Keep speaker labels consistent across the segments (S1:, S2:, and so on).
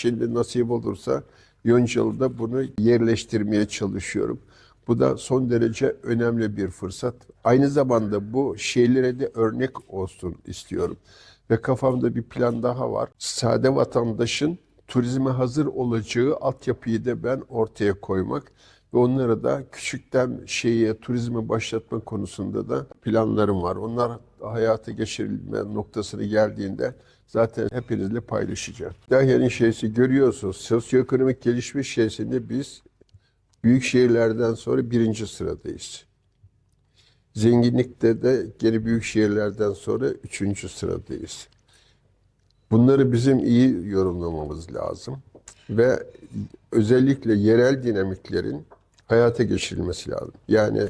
S1: Şimdi nasip olursa Yoncalı'da bunu yerleştirmeye çalışıyorum. Bu da son derece önemli bir fırsat. Aynı zamanda bu şeylere de örnek olsun istiyorum. Ve kafamda bir plan daha var. Sade vatandaşın turizme hazır olacağı altyapıyı da ben ortaya koymak ve onlara da küçükten şeye turizme başlatma konusunda da planlarım var. Onlar hayata geçirilme noktasına geldiğinde zaten hepinizle paylaşacağım. Dahiya'nın şeysi görüyorsunuz. Sosyoekonomik gelişmiş şeysinde biz büyük şehirlerden sonra birinci sıradayız. Zenginlikte de geri büyük şehirlerden sonra üçüncü sıradayız. Bunları bizim iyi yorumlamamız lazım ve özellikle yerel dinamiklerin hayata geçirilmesi lazım. Yani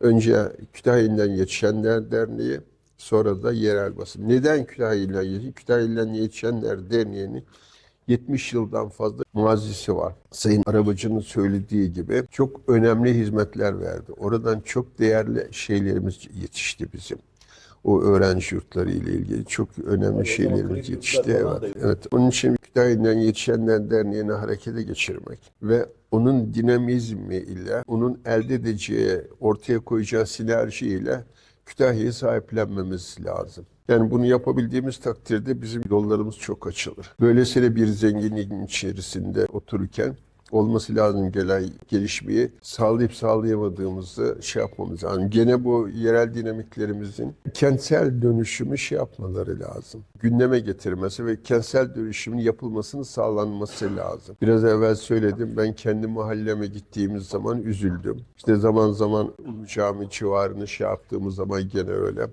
S1: önce Kütahya'dan Yetişenler Derneği, sonra da yerel basın. Neden Kütahya'dan Yetişenler? Kütahya'dan Yetişenler Derneği'nin 70 yıldan fazla mazisi var. Sayın Arabacı'nın söylediği gibi çok önemli hizmetler verdi. Oradan çok değerli şeylerimiz yetişti bizim. O öğrenci yurtları ile ilgili çok önemli şeylerimiz yetişti. Evet. evet. Onun için Kütahya'dan Yetişenler Derneği'ni harekete geçirmek ve onun dinamizmi ile, onun elde edeceği, ortaya koyacağı sinerji ile Kütahya'yı sahiplenmemiz lazım. Yani bunu yapabildiğimiz takdirde bizim yollarımız çok açılır. Böylesine bir zenginliğin içerisinde otururken olması lazım gelen gelişmeyi sağlayıp sağlayamadığımızı şey yapmamız lazım. Gene bu yerel dinamiklerimizin kentsel dönüşümü şey yapmaları lazım. Gündeme getirmesi ve kentsel dönüşümün yapılmasının sağlanması lazım. Biraz evvel söyledim ben kendi mahalleme gittiğimiz zaman üzüldüm. İşte zaman zaman Cami civarını şey yaptığımız zaman gene öyle.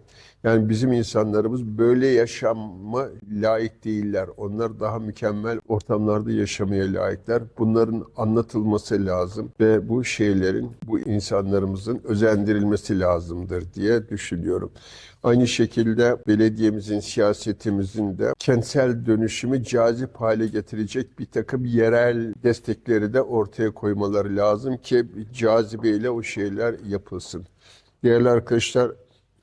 S1: Yani bizim insanlarımız böyle yaşama layık değiller. Onlar daha mükemmel ortamlarda yaşamaya layıklar. Bunların anlatılması lazım ve bu şeylerin, bu insanlarımızın özendirilmesi lazımdır diye düşünüyorum. Aynı şekilde belediyemizin, siyasetimizin de kentsel dönüşümü cazip hale getirecek bir takım yerel destekleri de ortaya koymaları lazım ki cazibeyle o şeyler yapılsın. Değerli arkadaşlar,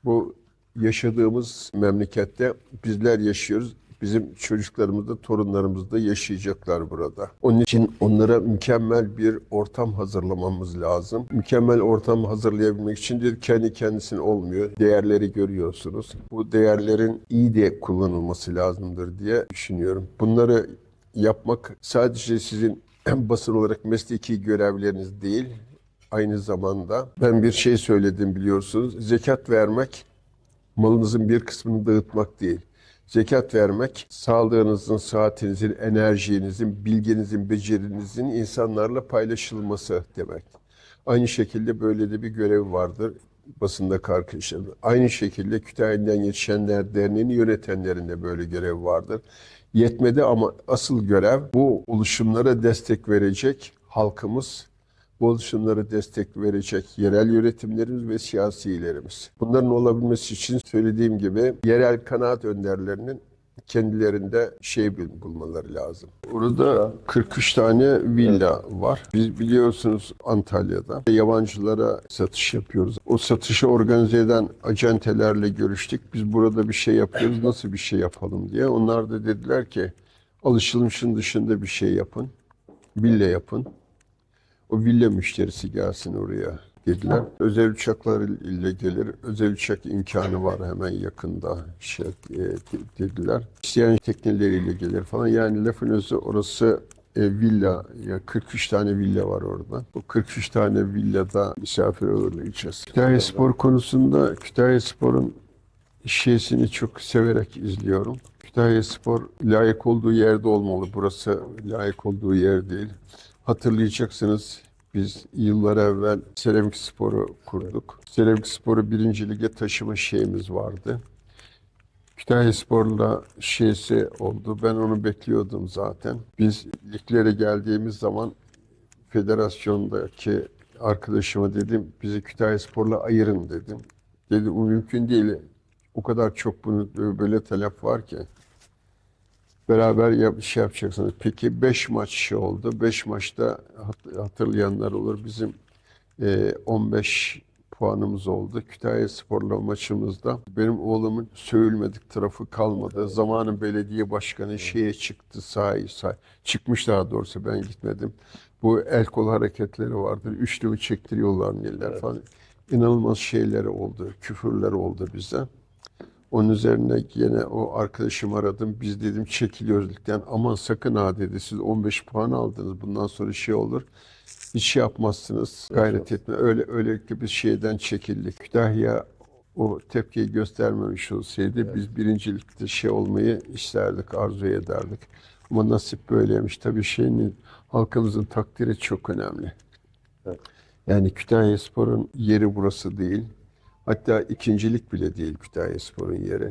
S1: bu yaşadığımız memlekette bizler yaşıyoruz. Bizim çocuklarımız da torunlarımız da yaşayacaklar burada. Onun için onlara mükemmel bir ortam hazırlamamız lazım. Mükemmel ortam hazırlayabilmek için de kendi kendisine olmuyor. Değerleri görüyorsunuz. Bu değerlerin iyi de kullanılması lazımdır diye düşünüyorum. Bunları yapmak sadece sizin basın olarak mesleki görevleriniz değil, aynı zamanda ben bir şey söyledim biliyorsunuz. Zekat vermek malınızın bir kısmını dağıtmak değil. Zekat vermek, sağlığınızın, saatinizin, enerjinizin, bilginizin, becerinizin insanlarla paylaşılması demek. Aynı şekilde böyle de bir görev vardır basında arkadaşlar. Aynı şekilde Kütahya'dan Yetişenler Derneği'ni yönetenlerin de böyle görev vardır. Yetmedi ama asıl görev bu oluşumlara destek verecek halkımız, bu oluşumlara destek verecek yerel yönetimlerimiz ve siyasilerimiz. Bunların olabilmesi için söylediğim gibi yerel kanaat önderlerinin kendilerinde şey bulmaları lazım. Orada 43 tane villa var. Biz biliyorsunuz Antalya'da yabancılara satış yapıyoruz. O satışı organize eden acentelerle görüştük. Biz burada bir şey yapıyoruz. Nasıl bir şey yapalım diye. Onlar da dediler ki alışılmışın dışında bir şey yapın. Villa yapın o villa müşterisi gelsin oraya dediler. Özel uçaklar ile gelir. Özel uçak imkanı var hemen yakında şey e, de- dediler. İsteyen tekneleriyle gelir falan. Yani lafın özü orası e, villa, ya 43 tane villa var orada. Bu 43 tane villada misafir ağırlayacağız. Kütahya Spor konusunda Kütahya Spor'un şeysini çok severek izliyorum. Kütahya Spor layık olduğu yerde olmalı. Burası layık olduğu yer değil. Hatırlayacaksınız biz yıllar evvel Seramik Spor'u kurduk. Seramik Spor'u birinci lige taşıma şeyimiz vardı. Kütahya Spor'la şeysi oldu. Ben onu bekliyordum zaten. Biz liglere geldiğimiz zaman federasyondaki arkadaşıma dedim bizi Kütahya Spor'la ayırın dedim. Dedi bu mümkün değil. O kadar çok bunu böyle talep var ki. Beraber yap, şey yapacaksınız. Peki 5 maç oldu. 5 maçta hat- hatırlayanlar olur. Bizim e, 15 puanımız oldu. Kütahya Spor'la maçımızda benim oğlumun sövülmedik tarafı kalmadı. Zamanın belediye başkanı şeye çıktı sahi sahi. Çıkmış daha doğrusu ben gitmedim. Bu el kol hareketleri vardır. Üçlümü çektiriyorlar neler falan. İnanılmaz şeyler oldu. Küfürler oldu bize. Onun üzerine yine o arkadaşım aradım. Biz dedim çekiliyoruz ligden. Aman sakın ha dedi. Siz 15 puan aldınız. Bundan sonra şey olur. Hiç şey yapmazsınız. Gayret etme. Öyle öylelikle biz şeyden çekildik. Kütahya o tepkiyi göstermemiş olsaydı biz birincilikte şey olmayı isterdik, arzu ederdik. Ama nasip böyleymiş. Tabii şeyin halkımızın takdiri çok önemli.
S2: Evet.
S1: Yani Kütahya Spor'un yeri burası değil. Hatta ikincilik bile değil Kütahya Spor'un yeri.